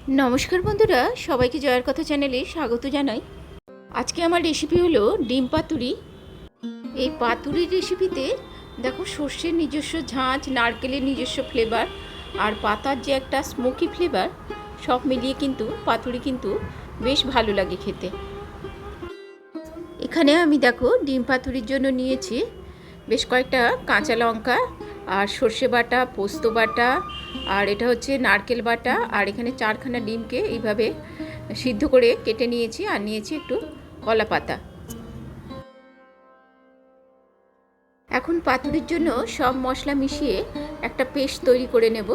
নমস্কার বন্ধুরা, সবাইকে জয়ের কথা চ্যানেলে স্বাগত জানাই। আজকে আমার রেসিপি হলো ডিম পাতুরি। এই পাতুরির রেসিপিতে দেখো সর্ষের নিজস্ব ঝাঁঝ নারকেলের নিজস্ব ফ্লেভার আর পাতার যে একটা স্মোকি ফ্লেভার সব মিলিয়ে কিন্তু পাতুরি কিন্তু বেশ ভালো লাগে খেতে। এখানে আমি দেখো ডিম পাতুরির জন্য নিয়েছি বেশ কয়েকটা কাঁচা লঙ্কা আর সর্ষে বাটা, পোস্ত বাটা, আর এটা হচ্ছে নারকেল বাটা, আর এখানে চারখানা ডিমকে এইভাবে সিদ্ধ করে কেটে নিয়েছি আর নিয়েছি একটু কলা পাতা। এখন পাতুরির জন্য সব মশলা মিশিয়ে একটা পেস্ট তৈরি করে নেব।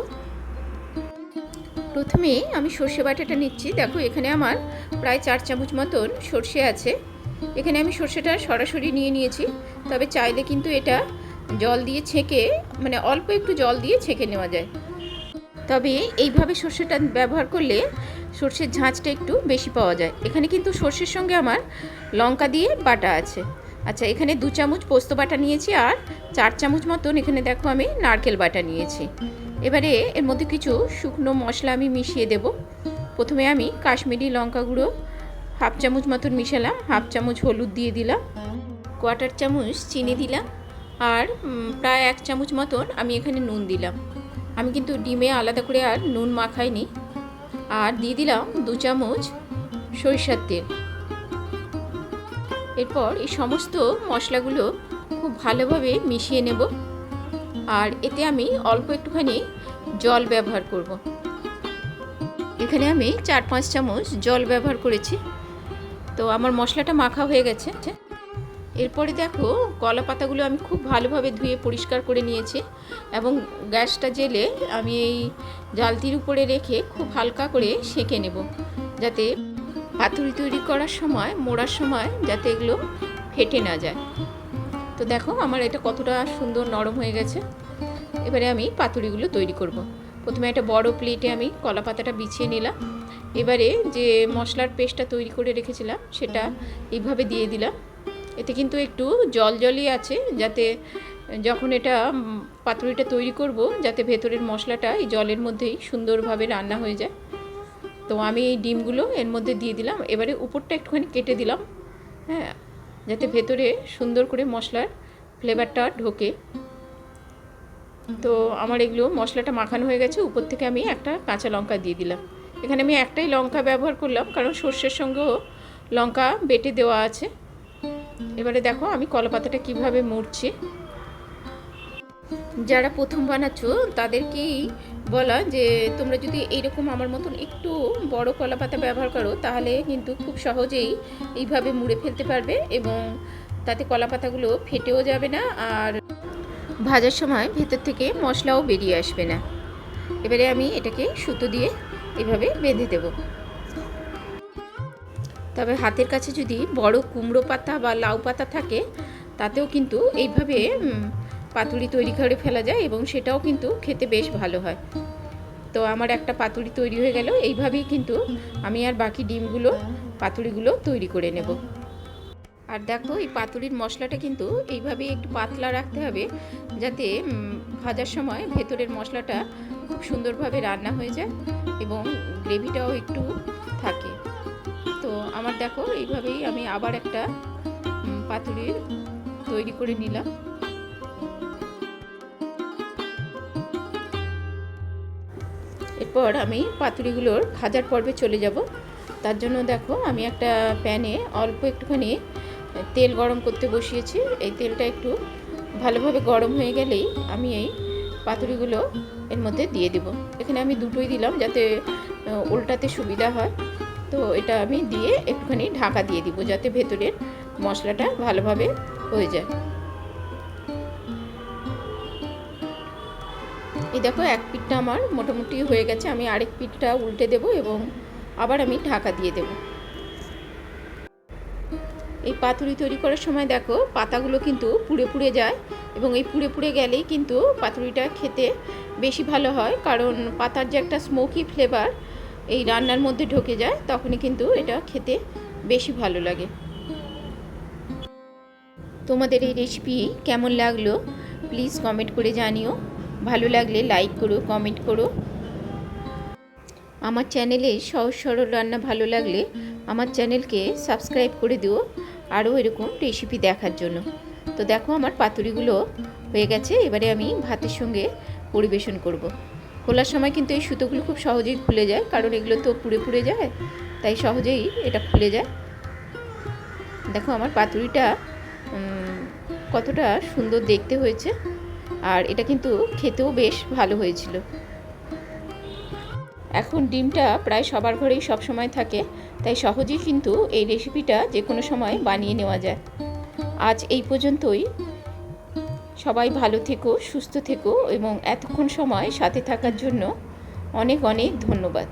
প্রথমে আমি সর্ষে বাটাটা নিচ্ছি। দেখো, এখানে আমার প্রায় চার চামচ মতন সর্ষে আছে। এখানে আমি সর্ষেটা সরাসরি নিয়ে নিয়েছি। তবে চাইলে কিন্তু এটা জল দিয়ে ছেঁকে মানে অল্প একটু জল দিয়ে ছেঁকে নেওয়া যায়। তবে এইভাবে সর্ষেটা ব্যবহার করলে সর্ষের ঝাঁঝটা একটু বেশি পাওয়া যায়। এখানে কিন্তু সর্ষের সঙ্গে আমার লঙ্কা দিয়ে বাটা আছে। আচ্ছা এখানে দু চামচ পোস্ত বাটা নিয়েছি আর চার চামচ মতন এখানে দেখো আমি নারকেল বাটা নিয়েছি। এবারে এর মধ্যে কিছু শুকনো মশলা আমি মিশিয়ে দেব। প্রথমে আমি কাশ্মীরি লঙ্কা গুঁড়ো, হাফ চামচ মতন মিশালাম, হাফ চামচ হলুদ দিয়ে দিলাম কোয়ার্টার চামচ চিনি দিলাম আর প্রায় এক চামচ মতন আমি এখানে নুন দিলাম। আমি কিন্তু ডিমে আলাদা করে আর নুন মাখাইনি। আর দিয়ে দিলাম দু চামচ সরিষার তেল। এরপর এই সমস্ত মশলাগুলো খুব ভালোভাবে মিশিয়ে নেব। আর এতে আমি অল্প একটুখানি জল ব্যবহার করব। এখানে আমি চার পাঁচ চামচ জল ব্যবহার করেছি। তো আমার মশলাটা মাখা হয়ে গেছে। এরপরে দেখো, কলা পাতাগুলো আমি খুব ভালোভাবে ধুয়ে পরিষ্কার করে নিয়েছি এবং গ্যাসটা জেলে আমি এই জালতির উপরে রেখে খুব হালকা করে সেঁকে নেব যাতে পাতুরি তৈরি করার সময়, মোড়ার সময় যাতে এগুলো ফেটে না যায়। তো দেখো, আমার এটা কতটা সুন্দর নরম হয়ে গেছে। এবারে আমি পাতুরিগুলো তৈরি করব। প্রথমে একটা বড় প্লেটে আমি কলা পাতাটা বিছিয়ে নিলাম। এবারে যে মশলার পেস্টটা তৈরি করে রেখেছিলাম, সেটা এইভাবে দিয়ে দিলাম। এতে কিন্তু একটু জল জলই আছে, যাতে যখন এটা পাতুরিটা তৈরি করব, যাতে ভেতরের মশলাটা এই জলের মধ্যেই সুন্দরভাবে রান্না হয়ে যায়। তো আমি এই ডিমগুলো এর মধ্যে দিয়ে দিলাম। এবারে উপরটা একটুখানি কেটে দিলাম হ্যাঁ যাতে ভেতরে সুন্দর করে মশলার ফ্লেভারটা ঢোকে। তো আমার এগুলো মশলাটা মাখানো হয়ে গেছে। উপর থেকে আমি একটা কাঁচা লঙ্কা দিয়ে দিলাম। এখানে আমি একটাই লঙ্কা ব্যবহার করলাম, কারণ সর্ষের সঙ্গেও লঙ্কা বেটে দেওয়া আছে। এবারে দেখো আমি কলাপাতাটা কীভাবে মুড়ছি। যারা প্রথম বানাচ্ছ, তাদেরকেই বলা যে তোমরা যদি এইরকম আমার মতন একটু বড় কলা পাতা ব্যবহার করো, তাহলে কিন্তু খুব সহজেই এইভাবে মুড়ে ফেলতে পারবে এবং তাতে কলা পাতাগুলো ফেটেও যাবে না আর ভাজার সময় ভেতর থেকে মশলাও বেরিয়ে আসবে না। এবারে আমি এটাকে সুতো দিয়ে এভাবে বেঁধে দেবো। তবে হাতের কাছে যদি বড় কুমড়ো পাতা বা লাউ পাতা থাকে, তাতেও কিন্তু এইভাবে পাতুরি তৈরি করে ফেলা যায় এবং সেটাও কিন্তু খেতে বেশ ভালো হয়। তো আমার একটা পাতুরি তৈরি হয়ে গেল, এইভাবেই কিন্তু আমি আর বাকি ডিমগুলো পাতুরিগুলো তৈরি করে নেব। আর দেখো, এই পাতুরির মশলাটা কিন্তু এইভাবেই একটু পাতলা রাখতে হবে যাতে ভাজার সময় ভেতরের মশলাটা খুব সুন্দরভাবে রান্না হয়ে যায় এবং গ্রেভিটাও একটু থাকে। আমার দেখো, এইভাবেই আমি আবার একটা পাতুরির তৈরি করে নিলাম। এরপর আমি পাতুরিগুলোর ভাজার পর্বে চলে যাব। তার জন্য দেখো, আমি একটা প্যানে অল্প একটুখানি তেল গরম করতে বসিয়েছি। এই তেলটা একটু ভালোভাবে গরম হয়ে গেলেই আমি এই পাতুরিগুলো এর মধ্যে দিয়ে দেব। এখানে আমি দুটোই দিলাম যাতে উল্টাতে সুবিধা হয়। তো এটা আমি দিয়ে একটুখানি ঢাকা দিয়ে দিব যাতে ভেতরের মশলাটা ভালোভাবে হয়ে যায়। এই দেখো, এক পিঠটা আমার মোটামুটি হয়ে গেছে। আমি আরেক পিঠটা উল্টে দেব এবং আবার আমি ঢাকা দিয়ে দেব। এই পাতুরি তৈরি করার সময় দেখো, পাতাগুলো কিন্তু পুড়ে পুড়ে যায় এবং এই পুড়ে পুড়ে গেলেই কিন্তু পাতুরিটা খেতে বেশি ভালো হয়। কারণ পাতার যে একটা স্মোকি ফ্লেভার এই রান্নার মধ্যে ঢুকে যায়, তখনই কিন্তু এটা খেতে বেশি ভালো লাগে। তোমাদের এই রেসিপি কেমন লাগল? প্লিজ কমেন্ট করে জানিও। ভালো লাগলে লাইক করো কমেন্ট করো। আমার চ্যানেলে সহজ সরল রান্না ভালো লাগলে আমার চ্যানেলকে সাবস্ক্রাইব করে দিও, আরও এরকম রেসিপি দেখার জন্য। তো দেখো, আমার পাতুরিগুলো হয়ে গেছে, এবারে আমি ভাতের সঙ্গে পরিবেশন করব। খোলার সময় কিন্তু এই সুতোগুলো খুব সহজেই খুলে যায়, কারণ এগুলো তো পুড়ে পুড়ে যায়, তাই সহজেই এটা খুলে যায়। দেখো আমার পাতুরিটা কতটা সুন্দর দেখতে হয়েছে, আর এটা কিন্তু খেতেও বেশ ভালো হয়েছিল। এখন ডিমটা প্রায় সবার ঘরেই সব সময় থাকে, তাই সহজেই কিন্তু এই রেসিপিটা যে কোনো সময় বানিয়ে নেওয়া যায়। আজ এই পর্যন্তই। সবাই ভালো থেকো সুস্থ থেকো এবং এতক্ষণ সময় সাথে থাকার জন্য অনেক অনেক ধন্যবাদ।